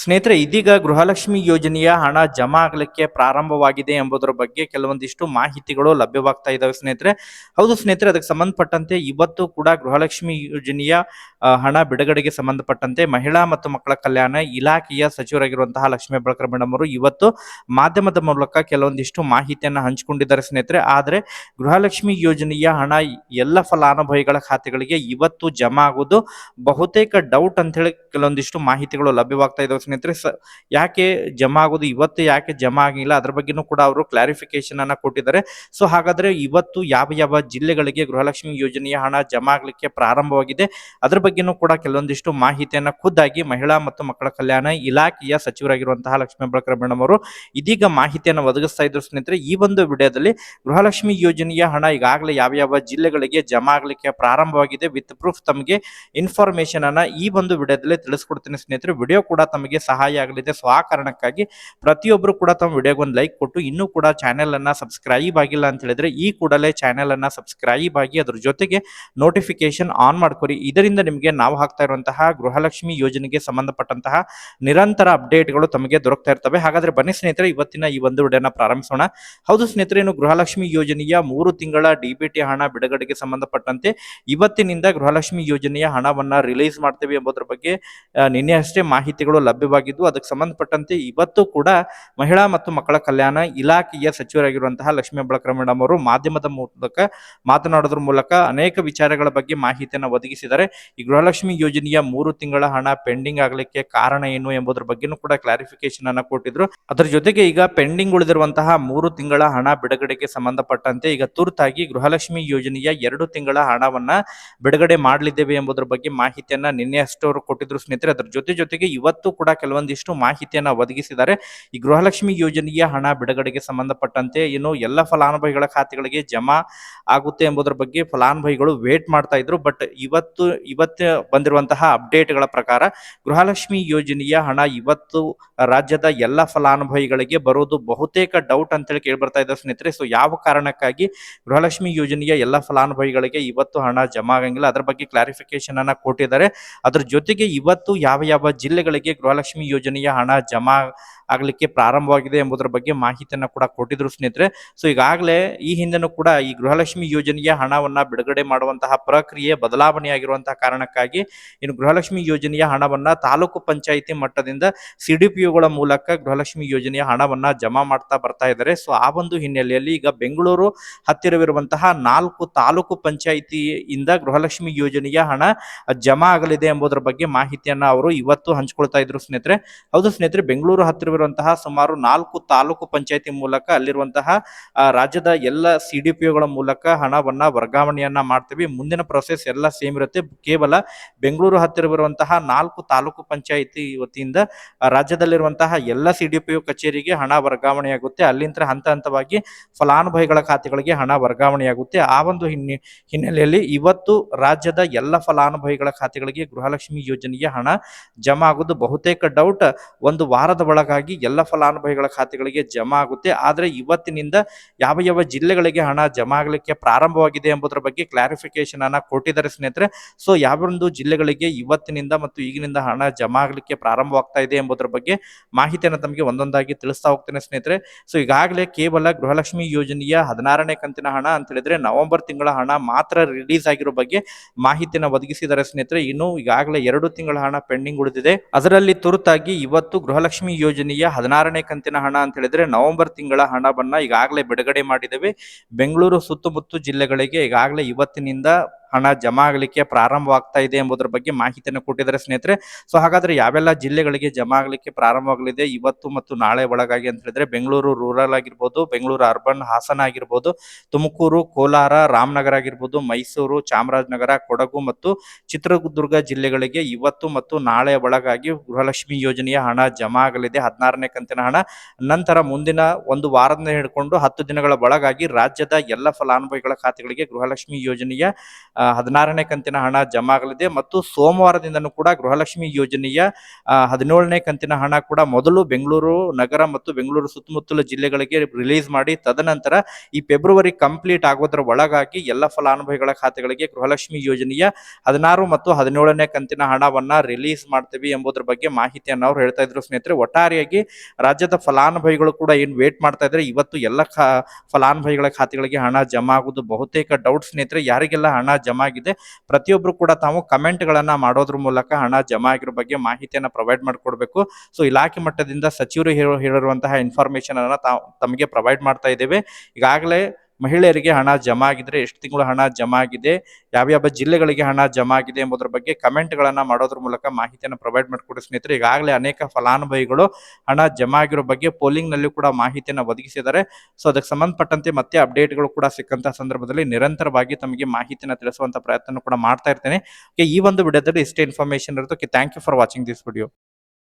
ಸ್ನೇಹಿತರೆ, ಇದೀಗ ಗೃಹಲಕ್ಷ್ಮಿ ಯೋಜನೆಯ ಹಣ ಜಮಾ ಆಗಲಿಕ್ಕೆ ಪ್ರಾರಂಭವಾಗಿದೆ ಎಂಬುದರ ಬಗ್ಗೆ ಕೆಲವೊಂದಿಷ್ಟು ಮಾಹಿತಿಗಳು ಲಭ್ಯವಾಗ್ತಾ ಇದ್ದಾವೆ ಸ್ನೇಹಿತರೆ. ಹೌದು ಸ್ನೇಹಿತರೆ, ಅದಕ್ಕೆ ಸಂಬಂಧಪಟ್ಟಂತೆ ಇವತ್ತು ಕೂಡ ಗೃಹಲಕ್ಷ್ಮಿ ಯೋಜನೆಯ ಹಣ ಬಿಡುಗಡೆಗೆ ಸಂಬಂಧಪಟ್ಟಂತೆ ಮಹಿಳಾ ಮತ್ತು ಮಕ್ಕಳ ಕಲ್ಯಾಣ ಇಲಾಖೆಯ ಸಚಿವರಾಗಿರುವಂತಹ ಲಕ್ಷ್ಮೀ ಬಳಕರ ಮೇಡಮ್ ಅವರು ಇವತ್ತು ಮಾಧ್ಯಮದ ಮೂಲಕ ಕೆಲವೊಂದಿಷ್ಟು ಮಾಹಿತಿಯನ್ನು ಹಂಚಿಕೊಂಡಿದ್ದಾರೆ ಸ್ನೇಹಿತರೆ. ಆದರೆ ಗೃಹಲಕ್ಷ್ಮಿ ಯೋಜನೆಯ ಹಣ ಎಲ್ಲ ಫಲಾನುಭವಿಗಳ ಖಾತೆಗಳಿಗೆ ಇವತ್ತು ಜಮಾ ಆಗುವುದು ಬಹುತೇಕ ಡೌಟ್ ಅಂತ ಹೇಳಿ ಕೆಲವೊಂದಿಷ್ಟು ಮಾಹಿತಿಗಳು ಲಭ್ಯವಾಗ್ತಾ ಇದಾವೆ ಸ್ನೇಹಿತರೆ, ಸ ಯಾಕೆ ಜಮಾ ಆಗೋದು ಇವತ್ತು ಯಾಕೆ ಜಮಾ ಆಗಿಲ್ಲ ಅದ್ರ ಬಗ್ಗೆನೂ ಕೂಡ ಅವರು ಕ್ಲಾರಿಫಿಕೇಶನ್ ಅನ್ನ ಕೊಟ್ಟಿದ್ದಾರೆ. ಸೊ ಹಾಗಾದ್ರೆ ಇವತ್ತು ಯಾವ ಯಾವ ಜಿಲ್ಲೆಗಳಿಗೆ ಗೃಹಲಕ್ಷ್ಮಿ ಯೋಜನೆಯ ಹಣ ಜಮಾ ಆಗಲಿಕ್ಕೆ ಪ್ರಾರಂಭವಾಗಿದೆ? ಅದ್ರ ಬಗ್ಗೆನೂ ಕೂಡ ಕೆಲವೊಂದಿಷ್ಟು ಮಾಹಿತಿಯನ್ನ ಖುದ್ದಾಗಿ ಮಹಿಳಾ ಮತ್ತು ಮಕ್ಕಳ ಕಲ್ಯಾಣ ಇಲಾಖೆಯ ಸಚಿವರಾಗಿರುವಂತಹ ಲಕ್ಷ್ಮೀ ಬಳಕರ ಮೇಡಮ್ ಅವರು ಇದೀಗ ಮಾಹಿತಿಯನ್ನು ಒದಗಿಸ್ತಾ ಇದ್ರು ಸ್ನೇಹಿತರೆ, ಈ ಒಂದು ವಿಡಿಯೋದಲ್ಲಿ ಗೃಹಲಕ್ಷ್ಮಿ ಯೋಜನೆಯ ಹಣ ಈಗಾಗಲೇ ಯಾವ ಯಾವ ಜಿಲ್ಲೆಗಳಿಗೆ ಜಮಾ ಆಗಲಿಕ್ಕೆ ಪ್ರಾರಂಭವಾಗಿದೆ ವಿತ್ ಪ್ರೂಫ್ ತಮಗೆ ಇನ್ಫಾರ್ಮೇಶನ್ ಅನ್ನ ಈ ಒಂದು ವಿಡಿಯೋದಲ್ಲಿ ತಿಳಿಸ್ಕೊಡ್ತೀನಿ ಸ್ನೇಹಿತರೆ. ವಿಡಿಯೋ ಕೂಡ ತಮಗೆ ಸಹಾಯ ಆಗಲಿದೆ. ಸೊ ಆ ಕಾರಣಕ್ಕಾಗಿ ಪ್ರತಿಯೊಬ್ಬರು ಕೂಡ ತಮ್ಮ ವಿಡಿಯೋಗೆ ಒಂದು ಲೈಕ್ ಕೊಟ್ಟು, ಇನ್ನೂ ಕೂಡ ಚಾನೆಲ್ ಅನ್ನ ಸಬ್ಸ್ಕ್ರೈಬ್ ಆಗಿಲ್ಲ ಅಂತ ಹೇಳಿದ್ರೆ, ಈ ಕೂಡಲೇ ಚಾನೆಲ್ ಅನ್ನ ಸಬ್ಸ್ಕ್ರೈಬ್ ಆಗಿ ಅದ್ರ ಜೊತೆಗೆ ನೋಟಿಫಿಕೇಶನ್ ಆನ್ ಮಾಡ್ಕೊರಿ. ಇದರಿಂದ ನಿಮಗೆ ನಾವು ಹಾಕ್ತಾ ಇರುವಂತಹ ಗೃಹಲಕ್ಷ್ಮಿ ಯೋಜನೆಗೆ ಸಂಬಂಧಪಟ್ಟಂತಹ ನಿರಂತರ ಅಪ್ಡೇಟ್ಗಳು ತಮಗೆ ದೊರಕ್ತಾ ಇರ್ತವೆ. ಹಾಗಾದ್ರೆ ಬನ್ನಿ ಸ್ನೇಹಿತರೆ, ಇವತ್ತಿನ ಈ ಒಂದು ವಿಡಿಯೋನ ಪ್ರಾರಂಭಿಸೋಣ. ಹೌದು ಸ್ನೇಹಿತರೆ, ಇನ್ನು ಗೃಹಲಕ್ಷ್ಮಿ ಯೋಜನೆಯ ಮೂರು ತಿಂಗಳ ಡಿಬಿಟಿ ಹಣ ಬಿಡುಗಡೆಗೆ ಸಂಬಂಧಪಟ್ಟಂತೆ ಇವತ್ತಿನಿಂದ ಗೃಹಲಕ್ಷ್ಮಿ ಯೋಜನೆಯ ಹಣವನ್ನ ರಿಲೀಸ್ ಮಾಡ್ತೇವೆ ಎಂಬುದರ ಬಗ್ಗೆ ನಿನ್ನೆ ಅಷ್ಟೇ ಮಾಹಿತಿಗಳು ಲಭ್ಯವಾಗಿದ್ದು ಅದಕ್ಕೆ ಸಂಬಂಧಪಟ್ಟಂತೆ ಇವತ್ತು ಕೂಡ ಮಹಿಳಾ ಮತ್ತು ಮಕ್ಕಳ ಕಲ್ಯಾಣ ಇಲಾಖೆಯ ಸಚಿವರಾಗಿರುವಂತಹ ಲಕ್ಷ್ಮೀ ಬಳಕರ ಮೇಡಮ್ ಅವರು ಮಾಧ್ಯಮದ ಮೂಲಕ ಮಾತನಾಡೋದ್ರ ಮೂಲಕ ಅನೇಕ ವಿಚಾರಗಳ ಬಗ್ಗೆ ಮಾಹಿತಿಯನ್ನು ಒದಗಿಸಿದ್ದಾರೆ. ಈ ಗೃಹಲಕ್ಷ್ಮಿ ಯೋಜನೆಯ ಮೂರು ತಿಂಗಳ ಹಣ ಪೆಂಡಿಂಗ್ ಆಗಲಿಕ್ಕೆ ಕಾರಣ ಏನು ಎಂಬುದರ ಬಗ್ಗೆನೂ ಕೂಡ ಕ್ಲಾರಿಫಿಕೇಶನ್ ಅನ್ನ ಕೊಟ್ಟಿದ್ರು. ಅದರ ಜೊತೆಗೆ ಈಗ ಪೆಂಡಿಂಗ್ ಉಳಿದಿರುವಂತಹ ಮೂರು ತಿಂಗಳ ಹಣ ಬಿಡುಗಡೆಗೆ ಸಂಬಂಧಪಟ್ಟಂತೆ ಈಗ ತುರ್ತಾಗಿ ಗೃಹಲಕ್ಷ್ಮಿ ಯೋಜನೆಯ ಎರಡು ತಿಂಗಳ ಹಣವನ್ನ ಬಿಡುಗಡೆ ಮಾಡಲಿದ್ದೇವೆ ಎಂಬುದರ ಬಗ್ಗೆ ಮಾಹಿತಿಯನ್ನ ನಿನ್ನೆ ಅಷ್ಟು ಕೊಟ್ಟಿದ್ರು ಸ್ನೇಹಿತರೆ. ಅದರ ಜೊತೆ ಜೊತೆಗೆ ಇವತ್ತು ಕೂಡ ಕೆಲವೊಂದಿಷ್ಟು ಮಾಹಿತಿಯನ್ನು ಒದಗಿಸಿದ್ದಾರೆ. ಈ ಗೃಹಲಕ್ಷ್ಮಿ ಯೋಜನೆಯ ಹಣ ಬಿಡುಗಡೆಗೆ ಸಂಬಂಧಪಟ್ಟಂತೆ ಏನು ಎಲ್ಲ ಫಲಾನುಭವಿಗಳ ಖಾತೆಗಳಿಗೆ ಜಮಾ ಆಗುತ್ತೆ ಎಂಬುದರ ಬಗ್ಗೆ ಫಲಾನುಭವಿಗಳು ವೇಟ್ ಮಾಡ್ತಾ ಇದ್ರು. ಬಟ್ ಇವತ್ತು ಇವತ್ತು ಬಂದಿರುವಂತಹ ಅಪ್ಡೇಟ್ಗಳ ಪ್ರಕಾರ ಗೃಹಲಕ್ಷ್ಮಿ ಯೋಜನೆಯ ಹಣ ಇವತ್ತು ರಾಜ್ಯದ ಎಲ್ಲ ಫಲಾನುಭವಿಗಳಿಗೆ ಬರೋದು ಬಹುತೇಕ ಡೌಟ್ ಅಂತೇಳಿ ಕೇಳಿ ಬರ್ತಾ ಇದೆ ಸ್ನೇಹಿತರೆ. ಸೊ, ಯಾವ ಕಾರಣಕ್ಕಾಗಿ ಗೃಹಲಕ್ಷ್ಮಿ ಯೋಜನೆಯ ಎಲ್ಲ ಫಲಾನುಭವಿಗಳಿಗೆ ಇವತ್ತು ಹಣ ಜಮಾ ಆಗಂಗಿಲ್ಲ? ಅದರ ಬಗ್ಗೆ ಕ್ಲಾರಿಫಿಕೇಶನ್ ಅನ್ನ ಕೊಟ್ಟಿದ್ದಾರೆ. ಅದ್ರ ಜೊತೆಗೆ ಇವತ್ತು ಯಾವ ಯಾವ ಜಿಲ್ಲೆಗಳಿಗೆ ಗೃಹಲಕ್ಷ್ಮಿ ಯೋಜನೆಯ ಹಣ ಜಮಾ ಆಗ್ಲಿಕ್ಕೆ ಪ್ರಾರಂಭವಾಗಿದೆ ಎಂಬುದರ ಬಗ್ಗೆ ಮಾಹಿತಿಯನ್ನ ಕೂಡ ಕೊಟ್ಟಿದ್ರು ಸ್ನೇಹಿತರೆ. ಸೊ ಈಗಾಗಲೇ ಈ ಹಿಂದೆನೂ ಕೂಡ ಈ ಗೃಹಲಕ್ಷ್ಮಿ ಯೋಜನೆಯ ಹಣವನ್ನ ಬಿಡುಗಡೆ ಮಾಡುವಂತಹ ಪ್ರಕ್ರಿಯೆ ಬದಲಾವಣೆಯಾಗಿರುವಂತಹ ಕಾರಣಕ್ಕಾಗಿ ಇನ್ನು ಗೃಹಲಕ್ಷ್ಮಿ ಯೋಜನೆಯ ಹಣವನ್ನ ತಾಲೂಕು ಪಂಚಾಯಿತಿ ಮಟ್ಟದಿಂದ ಸಿಡಿಪಿಯುಗಳ ಮೂಲಕ ಗೃಹಲಕ್ಷ್ಮಿ ಯೋಜನೆಯ ಹಣವನ್ನ ಜಮಾ ಮಾಡ್ತಾ ಬರ್ತಾ ಇದ್ದಾರೆ. ಸೊ ಆ ಒಂದು ಹಿನ್ನೆಲೆಯಲ್ಲಿ ಈಗ ಬೆಂಗಳೂರು ಹತ್ತಿರವಿರುವಂತಹ ನಾಲ್ಕು ತಾಲೂಕು ಪಂಚಾಯಿತಿಯಿಂದ ಗೃಹಲಕ್ಷ್ಮಿ ಯೋಜನೆಯ ಹಣ ಜಮಾ ಆಗಲಿದೆ ಎಂಬುದರ ಬಗ್ಗೆ ಮಾಹಿತಿಯನ್ನ ಅವರು ಇವತ್ತು ಹಂಚ್ಕೊಳ್ತಾ ಇದ್ರು ಸ್ನೇಹಿತರೆ. ಹೌದು ಸ್ನೇಹಿತರೆ, ಬೆಂಗಳೂರು ಹತ್ತಿರವಿರುವಂತಹ ಸುಮಾರು ನಾಲ್ಕು ತಾಲೂಕು ಪಂಚಾಯತಿ ಮೂಲಕ ಅಲ್ಲಿರುವಂತಹ ರಾಜ್ಯದ ಎಲ್ಲ ಸಿ ಡಿ ಪಿ ಗಳ ಮೂಲಕ ಹಣವನ್ನ ವರ್ಗಾವಣೆಯನ್ನ ಮಾಡ್ತೀವಿ. ಮುಂದಿನ ಪ್ರೊಸೆಸ್ ಎಲ್ಲ ಸೇಮ್ ಇರುತ್ತೆ. ಕೇವಲ ಬೆಂಗಳೂರು ಹತ್ತಿರ ಬರುವಂತಹ ನಾಲ್ಕು ತಾಲೂಕು ಪಂಚಾಯಿತಿ ವತಿಯಿಂದ ರಾಜ್ಯದಲ್ಲಿರುವಂತಹ ಎಲ್ಲ ಸಿ ಡಿ ಪಿ ಕಚೇರಿಗೆ ಹಣ ವರ್ಗಾವಣೆಯಾಗುತ್ತೆ ಅಲ್ಲಿಂದ ಹಂತ ಹಂತವಾಗಿ ಫಲಾನುಭವಿಗಳ ಖಾತೆಗಳಿಗೆ ಹಣ ವರ್ಗಾವಣೆಯಾಗುತ್ತೆ ಆ ಒಂದು ಹಿನ್ನೆ, ಹಿನ್ನೆಲೆಯಲ್ಲಿ ಇವತ್ತು ರಾಜ್ಯದ ಎಲ್ಲ ಫಲಾನುಭವಿಗಳ ಖಾತೆಗಳಿಗೆ ಗೃಹಲಕ್ಷ್ಮಿ ಯೋಜನೆಗೆ ಹಣ ಜಮಾ ಆಗೋದು ಬಹುತೇಕ ಡೌಟ್ ಒಂದು ವಾರದ ಒಳಗಾಗಿ ಎಲ್ಲ ಫಲಾನುಭವಿಗಳ ಖಾತೆಗಳಿಗೆ ಜಮಾ ಆಗುತ್ತೆ. ಆದರೆ ಇವತ್ತಿನಿಂದ ಯಾವ ಯಾವ ಜಿಲ್ಲೆಗಳಿಗೆ ಹಣ ಜಮಾ ಆಗಲಿಕ್ಕೆ ಪ್ರಾರಂಭವಾಗಿದೆ ಎಂಬುದರ ಬಗ್ಗೆ ಕ್ಲಾರಿಫಿಕೇಶನ್ ಅನ್ನ ಕೊಟ್ಟಿದ್ದಾರೆ ಸ್ನೇಹಿತರೆ. ಸೊ ಯಾವೊಂದು ಜಿಲ್ಲೆಗಳಿಗೆ ಇವತ್ತಿನಿಂದ ಮತ್ತು ಈಗಿನಿಂದ ಹಣ ಜಮಾ ಆಗಲಿಕ್ಕೆ ಪ್ರಾರಂಭವಾಗ್ತಾ ಇದೆ ಎಂಬುದರ ಬಗ್ಗೆ ಮಾಹಿತಿಯನ್ನು ತಮಗೆ ಒಂದೊಂದಾಗಿ ತಿಳಿಸ್ತಾ ಹೋಗ್ತೇನೆ ಸ್ನೇಹಿತರೆ. ಸೊ ಈಗಾಗಲೇ ಕೇವಲ ಗೃಹಲಕ್ಷ್ಮಿ ಯೋಜನೆಯ ಹದಿನಾರನೇ ಕಂತಿನ ಹಣ ಅಂತ ಹೇಳಿದ್ರೆ ನವೆಂಬರ್ ತಿಂಗಳ ಹಣ ಮಾತ್ರ ರಿಲೀಸ್ ಆಗಿರೋ ಬಗ್ಗೆ ಮಾಹಿತಿಯನ್ನು ಒದಗಿಸಿದ್ದಾರೆ ಸ್ನೇಹಿತರೆ. ಇನ್ನು ಈಗಾಗಲೇ ಎರಡು ತಿಂಗಳ ಹಣ ಪೆಂಡಿಂಗ್ ಉಳಿದಿದೆ. ಅದರಲ್ಲಿ ತುರ್ತಾಗಿ ಇವತ್ತು ಗೃಹಲಕ್ಷ್ಮಿ ಯೋಜನೆಯ ಹದಿನಾರನೇ ಕಂತಿನ ಹಣ ಅಂತ ಹೇಳಿದ್ರೆ ನವೆಂಬರ್ ತಿಂಗಳ ಹಣವನ್ನ ಈಗಾಗಲೇ ಬಿಡುಗಡೆ ಮಾಡಿದ್ದೇವೆ ಬೆಂಗಳೂರು ಸುತ್ತಮುತ್ತ ಜಿಲ್ಲೆಗಳಿಗೆ ಈಗಾಗಲೇ ಇವತ್ತಿನಿಂದ ಹಣ ಜಮಾ ಆಗಲಿಕ್ಕೆ ಪ್ರಾರಂಭವಾಗ್ತಾ ಇದೆ ಎಂಬುದರ ಬಗ್ಗೆ ಮಾಹಿತಿಯನ್ನು ಕೊಟ್ಟಿದ್ದಾರೆ ಸ್ನೇಹಿತರೆ. ಸೊ ಹಾಗಾದ್ರೆ ಯಾವೆಲ್ಲ ಜಿಲ್ಲೆಗಳಿಗೆ ಜಮಾ ಆಗಲಿಕ್ಕೆ ಪ್ರಾರಂಭವಾಗಲಿದೆ? ಇವತ್ತು ಮತ್ತು ನಾಳೆ ಒಳಗಾಗಿ ಅಂತ ಹೇಳಿದ್ರೆ ಬೆಂಗಳೂರು ರೂರಲ್ ಆಗಿರ್ಬೋದು, ಬೆಂಗಳೂರು ಅರ್ಬನ್ ಹಾಸನ ಆಗಿರ್ಬೋದು, ತುಮಕೂರು, ಕೋಲಾರ, ರಾಮನಗರ ಆಗಿರ್ಬೋದು, ಮೈಸೂರು, ಚಾಮರಾಜನಗರ, ಕೊಡಗು ಮತ್ತು ಚಿತ್ರದುರ್ಗ ಜಿಲ್ಲೆಗಳಿಗೆ ಇವತ್ತು ಮತ್ತು ನಾಳೆ ಒಳಗಾಗಿ ಗೃಹಲಕ್ಷ್ಮಿ ಯೋಜನೆಯ ಹಣ ಜಮಾ ಆಗಲಿದೆ. ಹದಿನಾರನೇ ಕಂತಿನ ಹಣ. ನಂತರ ಮುಂದಿನ ಒಂದು ವಾರದಿಂದ ಹಿಡ್ಕೊಂಡು ಹತ್ತು ದಿನಗಳ ಒಳಗಾಗಿ ರಾಜ್ಯದ ಎಲ್ಲ ಫಲಾನುಭವಿಗಳ ಖಾತೆಗಳಿಗೆ ಗೃಹಲಕ್ಷ್ಮಿ ಯೋಜನೆಯ ಹದಿನಾರನೇ ಕಂತಿನ ಹಣ ಜಮಾ ಆಗಲಿದೆ ಮತ್ತು ಸೋಮವಾರದಿಂದನೂ ಕೂಡ ಗೃಹಲಕ್ಷ್ಮಿ ಯೋಜನೆಯ ಹದಿನೇಳನೇ ಕಂತಿನ ಹಣ ಕೂಡ ಮೊದಲು ಬೆಂಗಳೂರು ನಗರ ಮತ್ತು ಬೆಂಗಳೂರು ಸುತ್ತಮುತ್ತಲ ಜಿಲ್ಲೆಗಳಿಗೆ ರಿಲೀಸ್ ಮಾಡಿ, ತದನಂತರ ಈ ಫೆಬ್ರವರಿ ಕಂಪ್ಲೀಟ್ ಆಗೋದ್ರ ಒಳಗಾಗಿ ಎಲ್ಲ ಫಲಾನುಭವಿಗಳ ಖಾತೆಗಳಿಗೆ ಗೃಹಲಕ್ಷ್ಮಿ ಯೋಜನೆಯ ಹದಿನಾರು ಮತ್ತು ಹದಿನೇಳನೇ ಕಂತಿನ ಹಣವನ್ನ ರಿಲೀಸ್ ಮಾಡ್ತೀವಿ ಎಂಬುದರ ಬಗ್ಗೆ ಮಾಹಿತಿಯನ್ನು ಅವ್ರು ಹೇಳ್ತಾ ಇದ್ರು. ಸ್ನೇಹಿತರೆ, ಒಟ್ಟಾರೆಯಾಗಿ ರಾಜ್ಯದ ಫಲಾನುಭವಿಗಳು ಕೂಡ ಏನು ವೇಟ್ ಮಾಡ್ತಾ ಇದ್ರೆ, ಇವತ್ತು ಎಲ್ಲ ಫಲಾನುಭವಿಗಳ ಖಾತೆಗಳಿಗೆ ಹಣ ಜಮಾ ಆಗುವುದು ಬಹುತೇಕ ಡೌಟ್ ಸ್ನೇಹಿತರೆ, ಯಾರಿಗೆಲ್ಲ ಹಣ ಜಮಾ ಆಗಿದೆ ಪ್ರತಿಯೊಬ್ಬರು ಕೂಡ ತಾವು ಕಮೆಂಟ್ ಗಳನ್ನ ಮಾಡೋದ್ರ ಮೂಲಕ ಹಣ ಜಮಾ ಆಗಿರೋ ಬಗ್ಗೆ ಮಾಹಿತಿಯನ್ನು ಪ್ರೊವೈಡ್ ಮಾಡಿಕೊಡ್ಬೇಕು. ಸೊ ಇಲಾಖೆ ಮಟ್ಟದಿಂದ ಸಚಿವರು ಹೇಳೋ, ಹೇಳಿರುವಂತಹ ಇನ್ಫಾರ್ಮೇಶನ್ ಅನ್ನು ತಾವು ತಮಗೆ ಪ್ರೊವೈಡ್ ಮಾಡ್ತಾ ಇದ್ದೇವೆ. ಈಗಾಗಲೇ ಮಹಿಳೆಯರಿಗೆ ಹಣ ಜಮಾ ಆಗಿದ್ರೆ ಎಷ್ಟು ತಿಂಗಳು ಹಣ ಜಮಾ ಆಗಿದೆ ಯಾವ್ಯಾವ ಜಿಲ್ಲೆಗಳಿಗೆ ಹಣ ಜಮಾ ಆಗಿದೆ ಎಂಬುದರ ಬಗ್ಗೆ ಕಮೆಂಟ್ಗಳನ್ನು ಮಾಡೋದ್ರ ಮೂಲಕ ಮಾಹಿತಿಯನ್ನು ಪ್ರೊವೈಡ್ ಮಾಡಿಕೊಡಿ ಸ್ನೇಹಿತರೆ. ಈಗಾಗಲೇ ಅನೇಕ ಫಲಾನುಭವಿಗಳು ಹಣ ಜಮಾ ಆಗಿರೋ ಬಗ್ಗೆ ಪೋಲಿಂಗ್ನಲ್ಲಿ ಕೂಡ ಮಾಹಿತಿಯನ್ನು ಒದಗಿಸಿದ್ದಾರೆ. ಸೊ ಅದಕ್ಕೆ ಸಂಬಂಧಪಟ್ಟಂತೆ ಮತ್ತೆ ಅಪ್ಡೇಟ್ಗಳು ಕೂಡ ಸಿಕ್ಕಂಥ ಸಂದರ್ಭದಲ್ಲಿ ನಿರಂತರವಾಗಿ ತಮಗೆ ಮಾಹಿತಿಯನ್ನು ತಿಳಿಸುವಂತ ಪ್ರಯತ್ನ ಕೂಡ ಮಾಡ್ತಾ ಇರ್ತೇನೆ. ಈ ಒಂದು ವಿಡಿಯೋದಲ್ಲಿ ಇಷ್ಟೇ ಇನ್ಫಾರ್ಮೇಶನ್ ಇರುತ್ತೆ thank you for watching this video